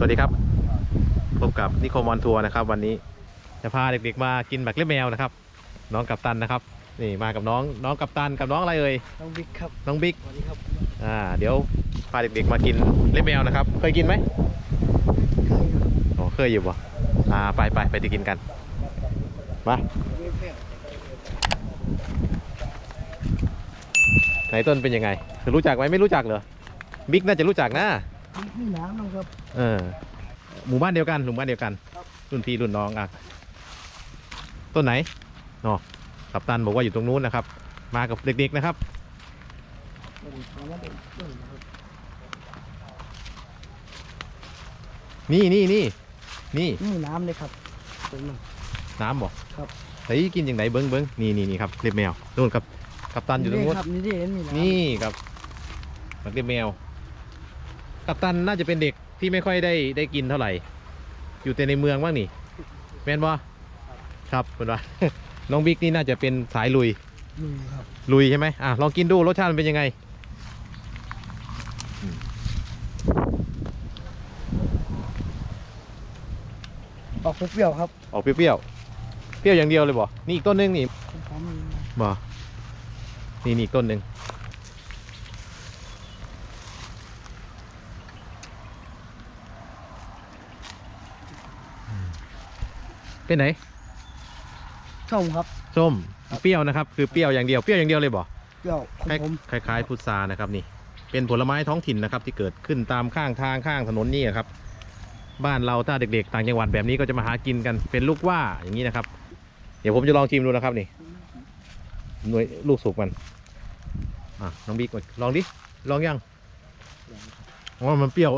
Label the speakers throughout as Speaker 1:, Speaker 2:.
Speaker 1: สวัสดีครับ พบกับนิโคมอนทัวร์นะครับ วันนี้จะพาเด็กๆมากินหมักเล็บแมวนะครับ น้องกัปตันนะครับ นี่มากับน้องน้องกัปตันกับน้องอะไรเอ่ย
Speaker 2: น้องบิ๊กครับ
Speaker 1: น้องบิ๊ก
Speaker 2: สวัสดีครับ
Speaker 1: อ่าเดี๋ยวพาเด็กๆมากินเล็บแมวนะครับ เคยกินไหม
Speaker 2: เคยครับ
Speaker 1: อ๋อเคยอยู่ป่ะอ่าไปไปไปติกินกันมา
Speaker 2: เว็บแม่
Speaker 1: ไหนต้นเป็นยังไงคือรู้จักไหมไม่รู้จักเหรอบิ๊กน่าจะรู้จักนะ
Speaker 2: มีน้ำนะครับ
Speaker 1: เออ หมู่บ้านเดียวกันหมู่บ้านเดียวกัน
Speaker 2: ครับ
Speaker 1: รุ่นพี่รุ่นน้องอะต้นไหนอ๋อกัปตันบอกว่าอยู่ตรงนู้นนะครับ มากับเด็กๆนะครับ
Speaker 2: สวัสดีครับว่าเป็นต้นนะครับ
Speaker 1: นี่นี่นี่นี่
Speaker 2: นี่น้ำเลยครับเป็นมัน
Speaker 1: น้ำบอก
Speaker 2: ครับ
Speaker 1: เฮ้ยกินอย่างไหนเบิ้งเบิ้งนี่นี่นี่ครับเล็บแมวนู่นครับกัปตันอยู่ตรงนู้น
Speaker 2: ครับนี่ดิมีน้ำ
Speaker 1: นี่ครับหมักเล็บแมว กัปตันน่าจะเป็นเด็กที่ไม่ค่อยได้ได้กินเท่าไหร่ อยู่แต่ในเมืองบ้างนี่แมนบ่ครับเป็นว่า น้องบิ๊กนี่น่าจะเป็นสายลุย
Speaker 2: นี่ครับ
Speaker 1: ลุยใช่ไหมอะลองกินดูรสชาติมันเป็นยังไง
Speaker 2: ออกเปรี้ยวๆครับ
Speaker 1: ออกเปรี้ยวๆเปรี้ยวอย่างเดียวเลยบ่นี่อีกต้นหนึงนี่
Speaker 2: พร้อมๆนี่นะ
Speaker 1: บ่นี่นี่อีกต้นหนึ่ง เป็นไหน
Speaker 2: ชมครับ
Speaker 1: ส้มเปรี้ยวนะครับ คือเปรี้ยวอย่างเดียวเปรี้ยวอย่างเดียวเลยบ่
Speaker 2: เปรี้ยวข
Speaker 1: คล้าย
Speaker 2: ม
Speaker 1: คล้ายๆพุทรานะครับนี่ เป็นผลไม้ท้องถิ่นนะครับ ที่เกิดขึ้นตามข้างทางข้างถนนนี่ครับ บ้านเราถ้าเด็กๆ ต่างจังหวัดแบบนี้ก็จะมาหากินกันเป็นลูกว่าอย่างนี้นะครับ เดี๋ยวผมจะลองชิมดูนะครับนี่หน่วยลูกสุกมันอะน้องบิ๊กลองดิลองยังอ๋อมันเปรี้ยว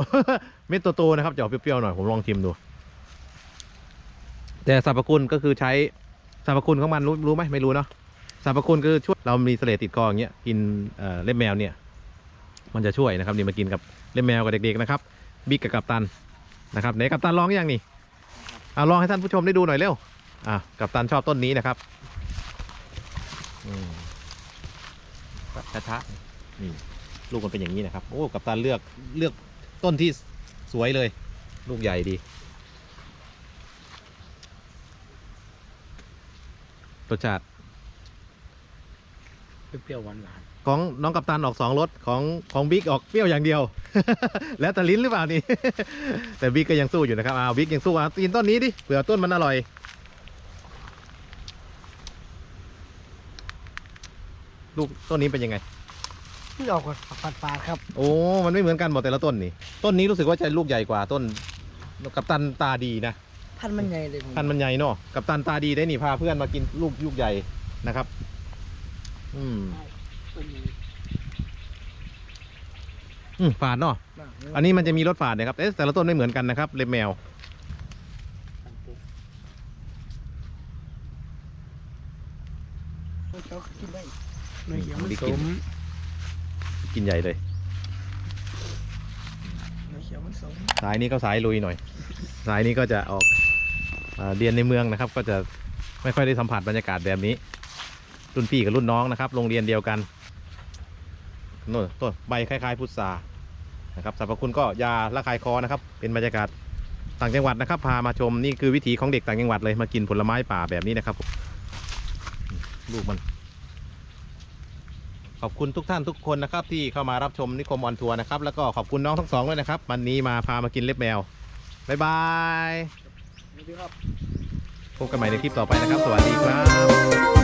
Speaker 1: เม็ดโตๆนะครับจะออกเปรี้ยวๆหน่อยผมลองชิมดู แต่สรรพคุณก็คือใช้สรรพคุณของมันรู้รู้ไหมไม่รู้เนาะสรรพคุณคือช่วยเรามีเสลติดคออย่างเงี้ยกินเล็บแมวเนี่ยมันจะช่วยนะครับนี่มากินกับเล็บแมวกับเด็กๆนะครับบิ๊กกับกัปตันนะครับไหนกัปตันลองยังนี่เอาลองให้ท่านผู้ชมได้ดูหน่อยเร็วอะกัปตันชอบต้นนี้นะครับช้าๆนี่ลูกมันเป็นอย่างนี้นะครับ โอ้กัปตันเลือกเลือกต้นที่สวยเลย ลูกใหญ่ดี รสชาติ
Speaker 2: เปรี้ยวๆหวาน
Speaker 1: ของน้องกัปตันออกสองรสของของบิ๊กออกเปรี้ยวอย่างเดียว แล้วแต่ลิ้นหรือเปล่านี่ แต่บิ๊กก็ยังสู้อยู่นะครับอ้าวบิ๊กยังสู้อะกินต้นนี้ดิเผื่อต้นมันอร่อย ลูกต้นนี้เป็นยังไง
Speaker 2: ๆที่ออกฝาดฝาดๆครับ
Speaker 1: โอ้มันไม่เหมือนกันหมดแต่ละต้นนี่ ต้นนี้รู้สึกว่าจะลูกใหญ่กว่าต้นกัปตันตาดีนะ
Speaker 2: พันธุ์มันใหญ่เลยผม
Speaker 1: พันธุ์มันใหญ่เนาะกัปตันตาดีได้นี่พาเพื่อนมากินลูกลูกใหญ่นะครับ อืม
Speaker 2: ต้นนี้
Speaker 1: อืมฝาดเนาะ
Speaker 2: มาก
Speaker 1: อันนี้มันจะมีรสฝาดนะครับเอ๊ะแต่ละต้นไม่เหมือนกันนะครับ เล็บแมว
Speaker 2: เขากินได้ไม่เขียวมัน
Speaker 1: บิ๊ก
Speaker 2: ส
Speaker 1: กิน
Speaker 2: ม
Speaker 1: กินใหญ่เลย
Speaker 2: ไม่เขียวมันสม
Speaker 1: สายนี้ก็สายลุยหน่อย สายนี้ก็จะออกอ่า เรียนในเมืองนะครับ ก็จะไม่ค่อยได้สัมผัสบรรยากาศแบบนี้ รุ่นพี่กับรุ่นน้องนะครับ โรงเรียนเดียวกันโน่นต้นใบคล้ายๆพุทรานะครับสรรพคุณก็ยาละคายคอนะครับ เป็นบรรยากาศต่างจังหวัดนะครับ พามาชมนี่คือวิถีของเด็กต่างจังหวัดเลยมากินผลไม้ป่าแบบนี้นะครับลูกมัน ขอบคุณทุกท่านทุกคนนะครับ ที่เข้ามารับชมนิคมออนทัวร์นะครับ แล้วก็ขอบคุณน้องทั้งสองด้วยนะครับ วันนี้มาพามากินเล็บแมว บ๊ายบาย พบกันใหม่ในคลิปต่อไปนะครับ สวัสดีครับ